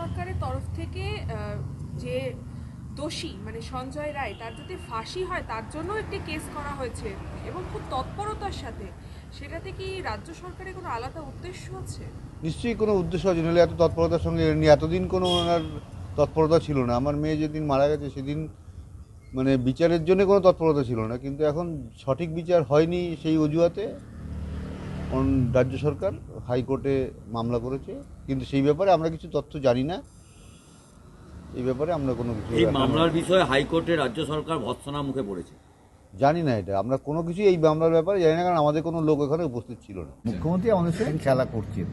সরকারের তরফ থেকে যে দোষী মানে সঞ্জয় রায়, তার যদি ফাঁসি হয়, তার জন্য একটি কেস করা হয়েছে এবং খুব তৎপরতার সাথে, সেটাতে কি রাজ্য সরকারের কোনো আলাদা উদ্দেশ্য আছে? নিশ্চয়ই কোনো উদ্দেশ্য আছে নাহলে এত তৎপরতার সঙ্গে এমনি এতদিন কোনো ওনার তৎপরতা ছিল না। আমার মেয়ে যেদিন মারা গেছে, সেদিন মানে বিচারের জন্য কোনো তৎপরতা ছিল না। কিন্তু এখন সঠিক বিচার হয়নি সেই অজুহাতে। রাজ্য সরকার হাইকোর্টে মামলা করেছে। কিন্তু সেই ব্যাপারে আমরা কিছু তথ্য জানি না। এই ব্যাপারে আমরা কোনো কিছু এই মামলার বিষয়ে হাইকোর্টে রাজ্য সরকার ভৎসনা মুখে পড়েছে। জানি না এটা। আমরা কোনো কিছু এই মামলার ব্যাপারে জানি না কারণ আমাদের কোনো লোক এখানে উপস্থিত ছিল না। মুখ্যমন্ত্রী আমাদের সঙ্গে খেলা করছেন।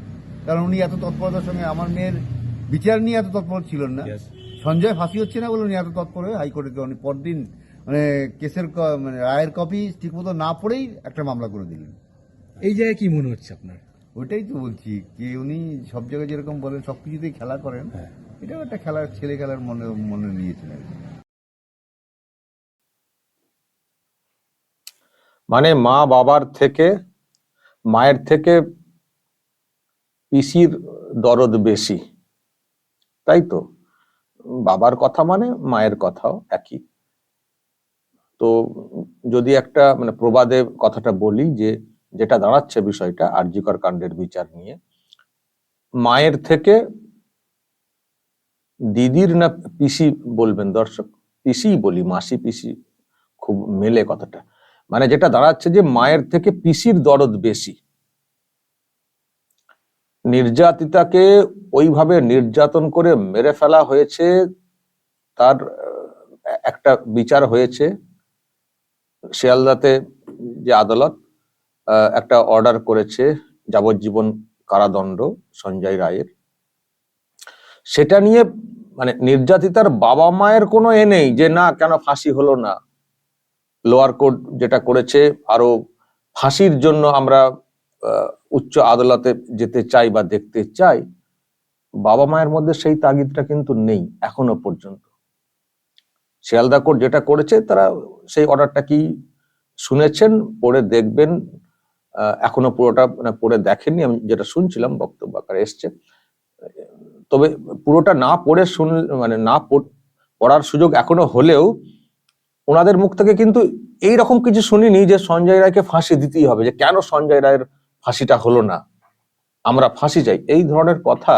কারণ উনি এত তৎপরতার সঙ্গে আমার মেয়ের বিচার নিয়ে এত তৎপর ছিলেন না। সঞ্জয় ফাঁসি হচ্ছে না বলে উনি এত তৎপর হয়ে হাইকোর্টে উনি পরদিন মানে কেসের মানে রায়ের কপি ঠিকমতো না পড়েই একটা মামলা করে দিলেন। এই জায়গায় কি মনে হচ্ছে আপনার? ওটাই তো বলছি যে উনি সব জায়গায় যেরকম বলেন সব কিছুতেই খেলা করেন। হ্যাঁ। এটাও একটা খেলার ছেলে খেলার মনে মনে কি। মানে মা বাবার থেকে মায়ের থেকে পিসির দরদ বেশি। তাই তো? বাবার কথা মানে মায়ের কথাও একই। তো যদি একটা মানে প্রবাদে কথাটা বলি যে যেটা দাঁড়াচ্ছে বিষয়টা আরজিকর কাণ্ডের বিচার নিয়ে, মায়ের থেকে দিদির না পিসি বলবেন দর্শক পিসি বলি, মাসি পিসি খুব মেলে কথাটা। মানে যেটা দাঁড়াচ্ছে যে মায়ের থেকে পিসির দরদ বেশি। নির্যাতিতাকে ওইভাবে নির্যাতন করে মেরে ফেলা হয়েছে, তার একটা বিচার হয়েছে, শিয়ালদাতে যে আদালত একটা অর্ডার করেছে যাবজ্জীবন কারাদণ্ড সঞ্জয় রায়ের। সেটা নিয়ে মানে নির্যাতিতার বাবা মায়ের কোনো এ নেই যে, না, কেন ফাঁসি হলো না? লোয়ার কোর্ট যেটা করেছে আরও ফাঁসির জন্য আমরা উচ্চ আদালতে যেতে চাই বা দেখতে চাই, বাবা মায়ের মধ্যে সেই তাগিদটা কিন্তু নেই এখনও পর্যন্ত। শিয়ালদা কোর্ট যেটা করেছে, তারা সেই অর্ডারটা কি শুনেছেন, পড়ে দেখবেন এখনও পুরোটা মানে পড়ে দেখেননি, আমি যেটা শুনছিলাম বক্তব্য আকারে এসছে। তবে পুরোটা না পড়ে শুন মানে না পড়ার সুযোগ এখনও হলেও ওনাদের মুখ থেকে কিন্তু এই রকম কিছু শুনিনি যে সঞ্জয় রায়কে ফাঁসি দিতেই হবে, যে কেন সঞ্জয় রায়ের ফাঁসিটা হলো না। আমরা ফাঁসি চাই, এই ধরনের কথা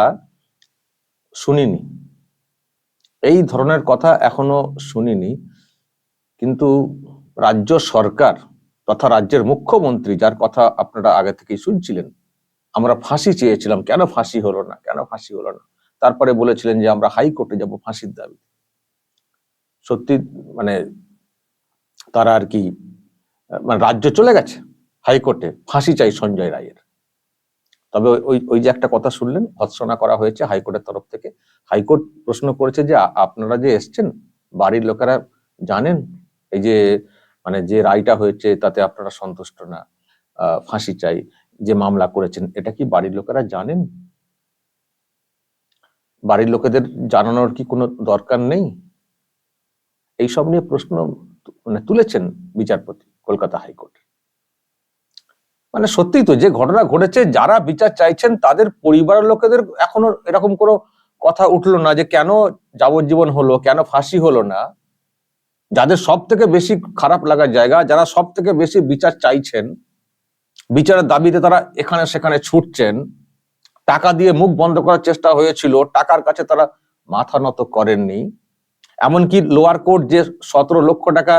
শুনিনি। এই ধরনের কথা এখনও শুনিনি। কিন্তু রাজ্য সরকার তথা রাজ্যের মুখ্যমন্ত্রী, যার কথা আপনারা আগে থেকেই শুনছিলেন। আমরা ফাঁসি চেয়েছিলাম, কেন ফাঁসি হলো না, কেন ফাঁসি হলো না? তারপরে বলেছিলেন যে আমরা হাইকোর্টে যাব ফাঁসির দাবি সত্যি মানে তারা আর কি মানে রাজ্য চলে গেছে হাইকোর্টে, ফাঁসি চাই সঞ্জয় রায়ের। তবে ওই- ওই যে একটা কথা শুনলেন, ভৎসনা করা হয়েছে হাইকোর্টের তরফ থেকে। হাইকোর্ট প্রশ্ন করেছে যে আপনারা যে এসছেন, বাড়ির লোকেরা জানেন, এই যে মানে যে রায়টা হয়েছে তাতে আপনারা সন্তুষ্ট না ফাঁসি চাই, যে মামলা করেছেন, এটা কি বাড়ির লোকেরা জানেন? বাড়ির লোকেদের জানানোর কি কোনো দরকার নেই? এইসব নিয়ে প্রশ্ন মানে তুলেছেন বিচারপতি কলকাতা হাইকোর্ট। মানে সত্যিই তো, যে ঘটনা ঘটেছে, যারা বিচার চাইছেন, তাদের পরিবারের লোকেদের এখনও এরকম কোনো কথা উঠল না যে কেন যাবজ্জীবন হলো, কেন ফাঁসি হলো না। যাদের সব থেকে বেশি খারাপ লাগার জায়গা, যারা সব থেকে বেশি বিচার চাইছেন, বিচারের দাবিতে তারা এখানে সেখানে ছুটছেন, টাকা দিয়ে মুখ বন্ধ করার চেষ্টা হয়েছিল, টাকার কাছে তারা মাথা নত করেননি। এমনকি লোয়ার কোর্ট যে সতেরো লক্ষ টাকা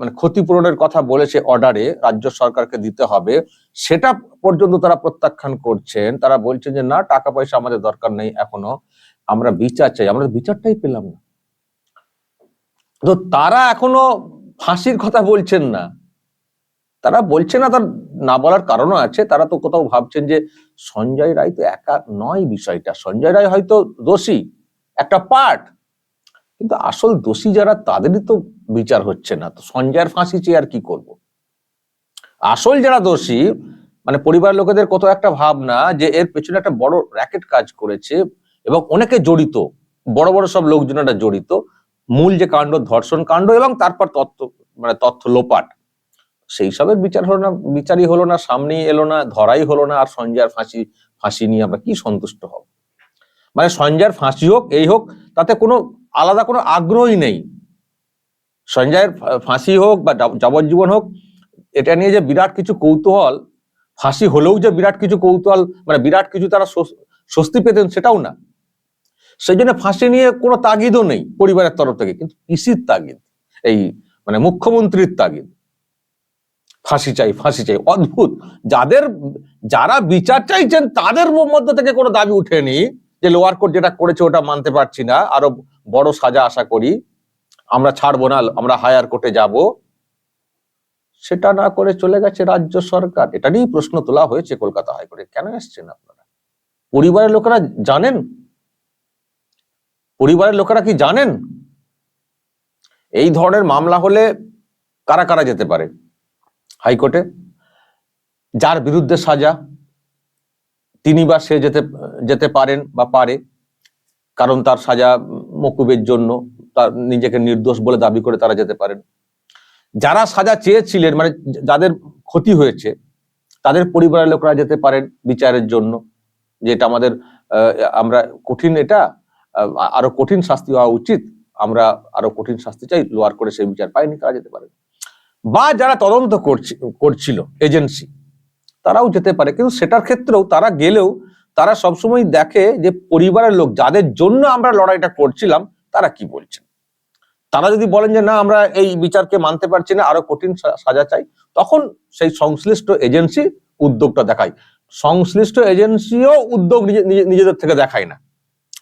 মানে ক্ষতিপূরণের কথা বলেছে অর্ডারে, রাজ্য সরকারকে দিতে হবে, সেটা পর্যন্ত তারা প্রত্যাখ্যান করছেন। তারা বলছেন যে, না, টাকা পয়সা আমাদের দরকার নেই এখনও, আমরা বিচার চাই। আমরা বিচারটাই পেলাম না। তো তারা এখনও ফাঁসির কথা বলছেন না। তারা বলছে না, তার না বলার কারণও আছে। তারা তো কোথাও ভাবছেন যে সঞ্জয় রায় তো একা নয় বিষয়টা। সঞ্জয় রায় হয়তো দোষী, একটা পার্ট। কিন্তু আসল দোষী যারা, তাদেরই তো বিচার হচ্ছে না। তো সঞ্জয়ের ফাঁসি চেয়ে আর কি করব? আসল যারা দোষী মানে পরিবার লোকেদের কত একটা ভাবনা যে এর পেছনে একটা বড় র্যাকেট কাজ করেছে এবং অনেকে জড়িত, বড় বড় সব লোকজনেরা জড়িত। মূল যে কাণ্ড, ধর্ষণ কাণ্ড এবং তারপর তথ্য মানে তথ্য লোপাট। সেই সবের বিচার হলো না, বিচারই হলো না, সামনেই এলো না, ধরাই হলো না, আর সঞ্জয়ের ফাঁসি ফাঁসি নিয়ে আমরা কি সন্তুষ্ট হব? মানে সঞ্জয়ের ফাঁসি হোক, এই হোক, তাতে কোনো আলাদা কোনো আগ্রহই নেই। সঞ্জয়ের ফাঁসি হোক বা যাবজ্জীবন হোক, এটা নিয়ে যে বিরাট কিছু কৌতূহল, ফাঁসি হলেও যে বিরাট কিছু কৌতূহল মানে বিরাট কিছু তারা স্বস্তি পেতেন সেটাও না। সেই জন্য ফাঁসি নিয়ে কোনো তাগিদও নেই পরিবারের তরফ থেকে, কিন্তু পিসির তাগিদ? এই মানে মুখ্যমন্ত্রীর তাগিদ। ফাঁসি চাই ফাঁসি চাই, অদ্ভুত। যাদের, যারা বিচার চাইছেন তাদের মধ্যে থেকে কোনো দাবি উঠেনি যে লোয়ার কোর্ট যেটা করেছে ওটা মানতে পারছি না, আরও বড় সাজা আশা করি, আমরা ছাড়বো না, আমরা হায়ার কোর্টে যাব। সেটা না করে চলে গেছে রাজ্য সরকার। এটা নিয়েই প্রশ্ন তোলা হয়েছে কলকাতা হাইকোর্টে। কেন এসছেন আপনারা? পরিবারের লোকেরা জানেন? পরিবারের লোকেরা কি জানেন? এই ধরনের মামলা হলে কারা কারা যেতে পারে? হাইকোর্টে? যার বিরুদ্ধে সাজা, তিনি বা সে যেতে যেতে পারেন বা পারে, কারণ তার সাজা মকুবের জন্য, তার নিজেকে নির্দোষ বলে দাবি করে তারা যেতে পারেন। যারা সাজা চেয়েছিলেন মানে যাদের ক্ষতি হয়েছে, তাদের পরিবারের লোকরা যেতে পারেন বিচারের জন্য যে এটা আমাদের আমরা কঠিন এটা আরও কঠিন শাস্তি হওয়া উচিত। আমরা আরও কঠিন শাস্তি চাই লোয়ার করে সেই বিচার পাইনি তারা যেতে পারে। বা যারা তদন্ত করছি- করছিল এজেন্সি তারাও যেতে পারে। কিন্তু সেটার ক্ষেত্রেও তারা গেলেও তারা সবসময় দেখে যে পরিবারের লোক, যাদের জন্য আমরা লড়াইটা করছিলাম, তারা কি বলছেন? তারা যদি বলেন যে, না, আমরা এই বিচারকে মানতে পারছি না, আরও কঠিন সাজা চাই, তখন সেই সংশ্লিষ্ট এজেন্সি উদ্যোগটা দেখায়। সংশ্লিষ্ট এজেন্সিও উদ্যোগ নিজে- নিজে- নিজেদের থেকে দেখায় না।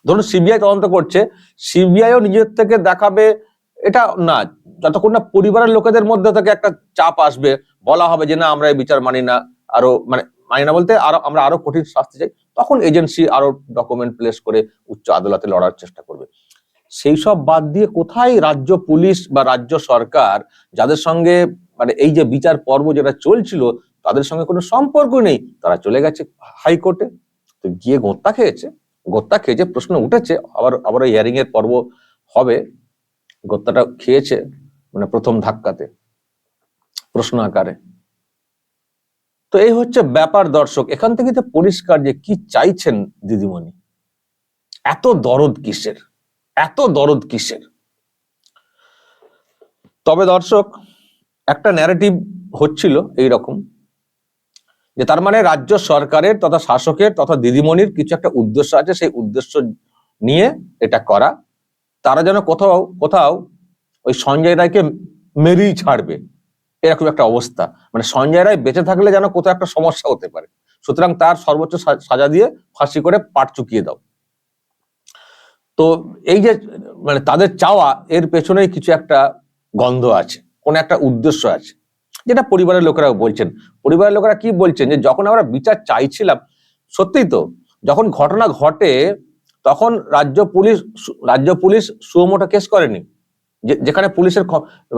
ধরুন সিবিআই তদন্ত করছে সিবিআইও নিজের থেকে দেখাবে, এটা না, যতক্ষণ না পরিবারের লোকেদের মধ্যে থেকে একটা চাপ আসবে, বলা হবে যে না, আমরা এই বিচার মানি না, আরও মানে মানি না বলতে আরও, আমরা আরও কঠিন শাস্তি চাই, তখন এজেন্সি আরও ডকুমেন্ট প্লেস করে উচ্চ আদালতে লড়ার চেষ্টা করবে। সেই সব বাদ দিয়ে কোথায় রাজ্য পুলিশ বা রাজ্য সরকার, যাদের সঙ্গে মানে এই যে বিচার পর্ব যেটা চলছিল, তাদের সঙ্গে কোনো সম্পর্ক নেই, তারা চলে গেছে হাইকোর্টে। তো গিয়ে গোত্তা খেয়েছে। গোত্তা খেয়েছে প্রশ্ন উঠেছে, আবার আবার হিয়ারিং এর পর্ব হবে। গোত্তাটা খেয়েছে মানে প্রথম ধাক্কাতে, প্রশ্ন আকারে। তো এই হচ্ছে ব্যাপার দর্শক। এখান থেকে তো পরিষ্কার যে কি চাইছেন দিদিমণি। এত দরদ কিসের? এত দরদ কিসের? তবে দর্শক, একটা ন্যারেটিভ হচ্ছিল এই রকম যে তার মানে রাজ্য সরকারের তথা শাসকের তথা দিদিমণির কিছু একটা উদ্দেশ্য আছে, সেই উদ্দেশ্য নিয়ে এটা করা। তারা যেন কোথাও কোথাও ওই সঞ্জয় রায়কে মেরেই ছাড়বে, এরকম একটা অবস্থা। মানে সঞ্জয় রায় বেঁচে থাকলে যেন কোথাও একটা সমস্যা হতে পারে। সুতরাং তার সর্বোচ্চ সাজা দিয়ে ফাঁসি করে পাট চুকিয়ে দাও। তো এই যে মানে তাদের চাওয়া, এর পেছনেই কিছু একটা গন্ধ আছে, কোন একটা উদ্দেশ্য আছে। যেটা পরিবারের লোকেরাও বলছেন। পরিবারের লোকেরা কি বলছেন যে, যখন আমরা বিচার চাইছিলাম, সত্যিই তো, যখন ঘটনা ঘটে, তখন রাজ্য পুলিশ রাজ্য পুলিশ সুমোটো কেস করেনি। যেখানে পুলিশের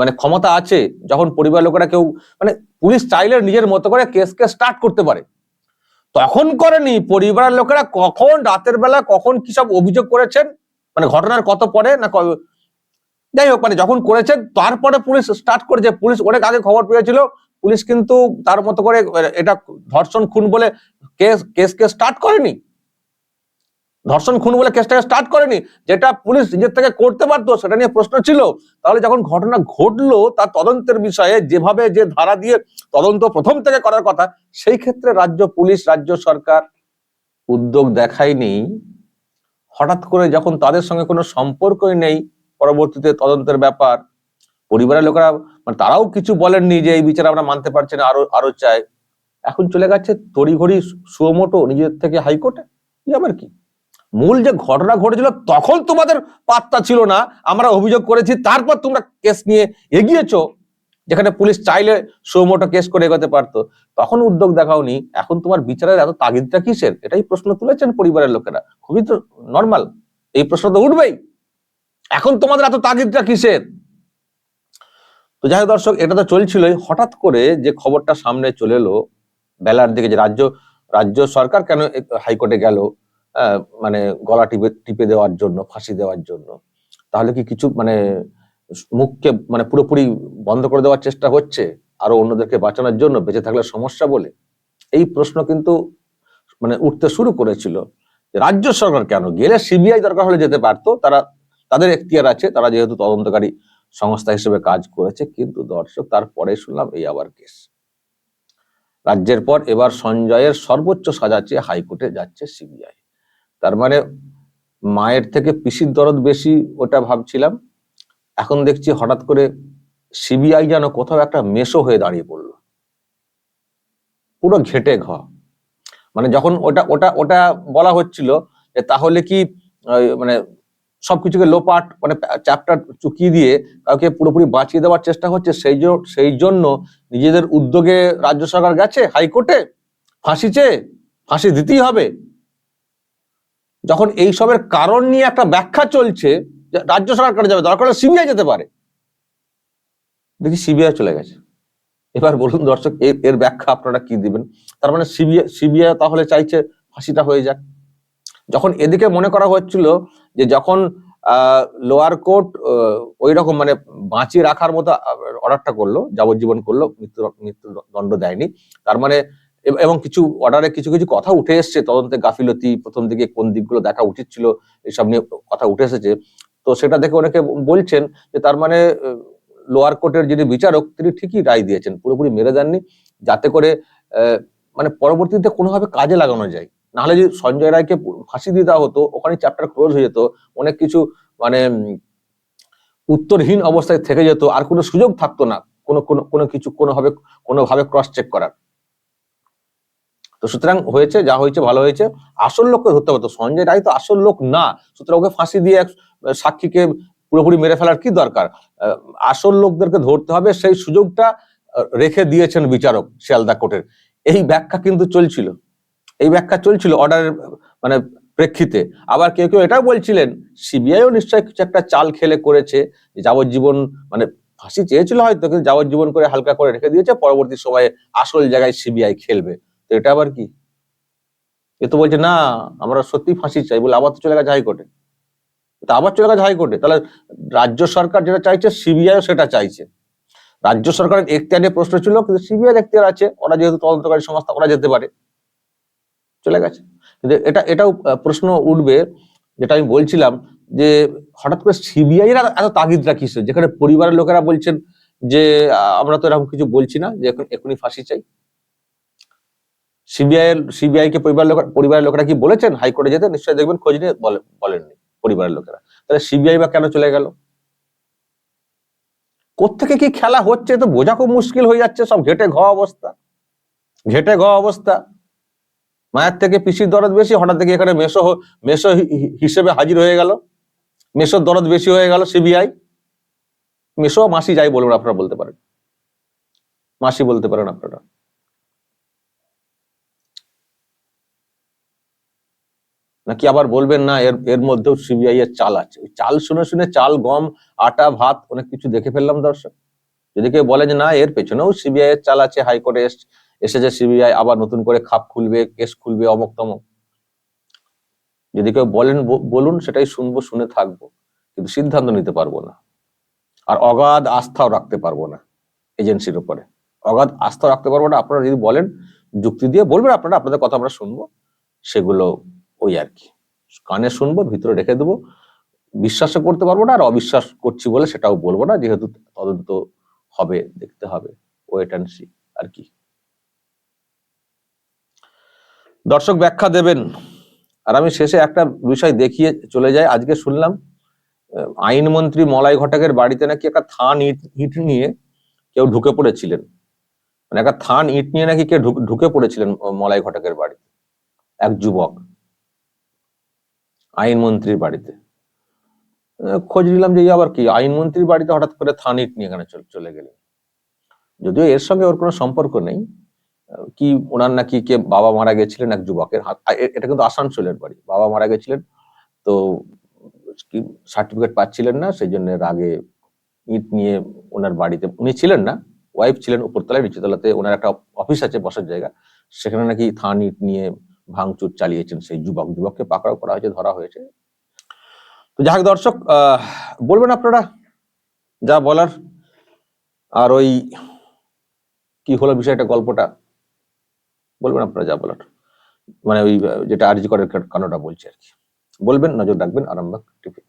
মানে ক্ষমতা আছে, যখন পরিবার লোকেরা কেউ মানে পুলিশ চাইলে নিজের মতো করে কেসকে স্টার্ট করতে পারে। তখন করেনি, পরিবারের লোকেরা কখন রাতের বেলা কখন কি সব অভিযোগ করেছেন? মানে ঘটনার কত পরে না যাই হোক মানে যখন করেছেন তারপরে পুলিশ স্টার্ট করেছে। পুলিশ অনেক আগে খবর পেয়েছিল। পুলিশ কিন্তু তার মতো করে এটা ধর্ষণ খুন বলে কেস, কেসকে স্টার্ট করেনি। ধর্ষণ খুন বলে কেসটাকে স্টার্ট করেনি। যেটা পুলিশ নিজের থেকে করতে পারতো সেটা নিয়ে প্রশ্ন ছিল। তাহলে যখন ঘটনা ঘটলো, তার তদন্তের বিষয়ে যেভাবে যে ধারা দিয়ে তদন্ত প্রথম থেকে করার কথা, সেই ক্ষেত্রে রাজ্য পুলিশ, রাজ্য সরকার উদ্যোগ দেখায়নি। হঠাৎ করে যখন তাদের সঙ্গে কোনো সম্পর্কই নেই পরবর্তীতে তদন্তের ব্যাপার। পরিবারের লোকেরা মানে তারাও কিছু বলেননি যে এই বিচার আমরা মানতে পারছি না, আরও আরও চাই। এখন চলে গেছে তড়িঘড়ি সুমোটো নিজের থেকে হাইকোর্টে। কি আবার কি? মূল যে ঘটনা ঘটেছিল তখন তোমাদের পাত্তা ছিল না, আমরা অভিযোগ করেছি, তারপর তোমরা কেস নিয়ে এগিয়েছো, যেখানে পুলিশ চাইলে সুমোটো কেস করে এগোতে পারতো। তখন উদ্যোগ দেখাওনি, এখন তোমার বিচারের এত তাগিদটা কিসের? এটাই প্রশ্ন তুলেছেন পরিবারের লোকেরা। খুবই তো নর্মাল এই প্রশ্ন তো উঠবেই। এখন তোমাদের এত তাগিদটা কিসের? তো যাই দর্শক, এটা তো চলছিলই। হঠাৎ করে যে খবরটা সামনে চলে এলো, বেলার দিকে যে রাজ্য রাজ্য সরকার কেন হাইকোর্টে গেল মানে গলা টিপে টিপে দেওয়ার জন্য, ফাঁসি দেওয়ার জন্য, তাহলে কি কিছু মানে মুখকে মানে পুরোপুরি বন্ধ করে দেওয়ার চেষ্টা হচ্ছে? আরও অন্যদেরকে বাঁচানোর জন্য বেঁচে থাকলে সমস্যা বলে? এই প্রশ্ন কিন্তু মানে উঠতে শুরু করেছিল। রাজ্য সরকার কেন? গেলে সিবিআই দরকার হলে যেতে পারতো, তারা তাদের এখতিয়ার আছে, তারা যেহেতু তদন্তকারী সংস্থা হিসেবে কাজ করেছে, কিন্তু দর্শক, তারপরে শুনলাম এই আবার কেস রাজ্যের পর এবার সঞ্জয়ের সর্বোচ্চ সাজা চেয়ে হাইকোর্টে যাচ্ছে সিবিআই। তার মানে মায়ের থেকে পিসির দরদ বেশি, ওটা ভাবছিলাম। এখন দেখছি হঠাৎ করে সিবিআই যেন কোথাও একটা মেশো হয়ে দাঁড়িয়ে পড়ল। পুরো ঘেটে ঘ। মানে যখন ওটা ওটা ওটা বলা হচ্ছিল যে তাহলে কি মানে সবকিছুকে লোপাট মানে চ্যাপ্টার চুকিয়ে দিয়ে কাউকে পুরোপুরি বাঁচিয়ে দেওয়ার চেষ্টা হচ্ছে, সেই সেই জন্য নিজেদের উদ্যোগে রাজ্য সরকার গেছে, হাইকোর্টে, ফাঁসি চেয়ে, ফাঁসি দিতেই হবে। যখন এইসবের কারণ নিয়ে একটা ব্যাখ্যা চলছে রাজ্য সরকার যাবে, দরকার সিবিআই যেতে পারে। দেখি সিবিআই চলে গেছে। এবার বলুন দর্শক, এর এর ব্যাখ্যা আপনারা কি দিবেন? তার মানে সিবিআই সিবিআই তাহলে চাইছে ফাঁসিটা হয়ে যাক। যখন এদিকে মনে করা হচ্ছিল যে যখন লোয়ার কোর্ট ওই রকম মানে বাঁচিয়ে রাখার মতো অর্ডারটা করল, যাবজ্জীবন করল, মৃত্যু, মৃত্যুদণ্ড দেয়নি। তার মানে এবং কিছু অর্ডারে কিছু কিছু কথা উঠে এসছে, তদন্তে গাফিলতি, প্রথম দিকে কোন দিকগুলো দেখা উচিত ছিল, এসব নিয়ে কথা উঠে এসেছে। তো সেটা দেখে অনেকে বলছেন যে তার মানে লোয়ার কোর্টের যিনি বিচারক, তিনি ঠিকই রায় দিয়েছেন, পুরোপুরি মেরে দেননি, যাতে করে মানে পরবর্তীতে কোনোভাবে কাজে লাগানো যায়। নাহলে যদি সঞ্জয় রায়কে ফাঁসি দিয়ে দেওয়া হতো, ওখানে চ্যাপ্টার ক্লোজ হয়ে যেত, অনেক কিছু মানে উত্তরহীন অবস্থায় থেকে যেত, আর কোনো সুযোগ থাকতো না, কোনো কোনো কোনো কিছু কোনোভাবে কোনোভাবে ক্রস চেক করার। তো সুতরাং হয়েছে, যা হয়েছে, ভালো হয়েছে। আসল লোককে ধরতে হতো সঞ্জয় রায় তো আসল লোক না, সুতরাং ওকে ফাঁসি দিয়ে এক সাক্ষীকে পুরোপুরি মেরে ফেলার কি দরকার? আসল লোকদেরকে ধরতে হবে, সেই সুযোগটা রেখে দিয়েছেন বিচারক শিয়ালদা কোর্টের। এই ব্যাখ্যা কিন্তু চলছিল। এই ব্যাখ্যা চলছিল অর্ডারের মানে প্রেক্ষিতে। আবার কেউ কেউ এটাও বলছিলেন সিবিআইও নিশ্চয়ই কিছু একটা চাল খেলে করেছে যাবজ্জীবন মানে ফাঁসি চেয়েছিল হয়তো, কিন্তু যাবজ্জীবন করে হালকা করে রেখে দিয়েছে, পরবর্তী সময়ে আসল জায়গায় সিবিআই খেলবে। তো এটা আবার কি? এ তো বলছে, না, আমরা সত্যি ফাঁসি চাই। বলে, আবার তো চলে গেছে হাইকোর্টে। তা আবার চলে গেছে হাইকোর্টে। তাহলে রাজ্য সরকার যেটা চাইছে সিবিআইও সেটা চাইছে। রাজ্য সরকারের নিয়ে প্রশ্ন ছিল, কিন্তু সিবিআই এখতিয়ার আছে, ওরা যেহেতু তদন্তকারী সংস্থা, ওরা যেতে পারে। চলে গেছে। কিন্তু এটা, এটাও প্রশ্ন উঠবে, যেটা আমি বলছিলাম, যে হঠাৎ করে সিবিআই এর এত তাগিদটা কিসের? যেখানে পরিবারের লোকেরা বলছেন যে আমরা তো এরকম কিছু বলছি না, যে এখন, এখনই ফাঁসি চাই। সিবিআই সিবিআই কে পরিবারের লোকেরা পরিবারের লোকেরা কি বলেছেন? হাইকোর্টে যেতে নিশ্চয়ই দেখবেন, খোঁজ নিয়ে বলে- বলেননি পরিবারের লোকেরা। তাহলে সিবিআই বা কেন চলে গেল? কোত্থেকে কি খেলা হচ্ছে? তো বোঝা খুব মুশকিল হয়ে যাচ্ছে, সব ঘেটে ঘ অবস্থা। ঘেটে ঘ অবস্থা। মায়ের থেকে পিসির দরদ বেশি, হঠাৎ থেকে এখানে হি- হি- হিসেবে হাজির হয়ে গেল। মেসোর দরদ বেশি হয়ে গেল সিবিআই। মেসো মাসি যাই বলবেন আপনারা বলতে পারেন। মাসি বলতে পারেন আপনারা। নাকি আবার বলবেন না, এর এর মধ্যেও সিবিআই এর চাল আছে। চাল শুনে শুনে চাল, গম, আটা, ভাত অনেক কিছু দেখে ফেললাম দর্শক। যদি কেউ বলে যে না, এর পেছনেও সিবিআই এর চাল আছে, হাইকোর্টে এস- এসেছে সিবিআই, আবার নতুন করে খাপ খুলবে, কেস খুলবে অমক তমক যদি কেউ বলেন বলুন, সেটাই শুনব, শুনে থাকব। কিন্তু সিদ্ধান্ত নিতে পারব না। আর অগাধ আস্থাও রাখতে পারব না এজেন্সির উপরে। অগাধ আস্থা রাখতে পারব না। আপনারা যদি বলেন, যুক্তি দিয়ে বলবেন, আপনারা, আপনাদের কথা আমরা শুনব। সেগুলো ওই আর কি। কানে শুনব, ভিতরে রেখে দেবো। বিশ্বাসও করতে পারব না, আর অবিশ্বাস করছি বলে সেটাও বলব না। যেহেতু তদন্ত হবে, দেখতে হবে। ওয়েট অ্যান্ড সি আর কি। দর্শক ব্যাখ্যা দেবেন। আর আমি শেষে একটা বিষয় দেখিয়ে চলে যাই। আজকে শুনলাম আইনমন্ত্রী মলাই ঘটকের বাড়িতে নাকি একটা থান ইট ইট নিয়ে কেউ ঢুকে পড়েছিলেন। মানে একটা থান ইট নিয়ে নাকি কেউ ঢুক- পড়েছিলেন মলাই ঘটকের বাড়িতে, এক যুবক আইনমন্ত্রীর বাড়িতে। খোঁজ নিলাম যে আবার কি? আইনমন্ত্রীর বাড়িতে হঠাৎ করে থান ইট নিয়ে এখানে চল- গেলেন। যদিও এর সঙ্গে ওর কোনো সম্পর্ক নেই কি ওনার নাকি কে বাবা মারা গেছিলেন এক যুবকের এটা কিন্তু আসানসোলের বাড়ি, বাবা মারা গেছিলেন। তো সার্টিফিকেট পাচ্ছিলেন না সেই জন্য রাগে ইট নিয়ে ওনার বাড়িতে, উনি ছিলেন না ওয়াইফ ছিলেন উপরতলায়, নিচতলাতে ওনার একটা অফিস আছে বসার জায়গা, সেখানে নাকি থান ইট নিয়ে ভাঙচুর চালিয়েছেন সেই যুবক, যুবককে পাকড়াও করা হয়েছে, ধরা হয়েছে। তো যাই দর্শক বলবেন আপনারা যা বলার, আর ওই কি হলো বিষয়টা, গল্পটা? বলবেন আপনারা যা বলার। মানে ওই, যেটা আরজি করার কারণটা বলছে আর কি। বলবেন, নজর রাখবেন, আরামবাগ টিভি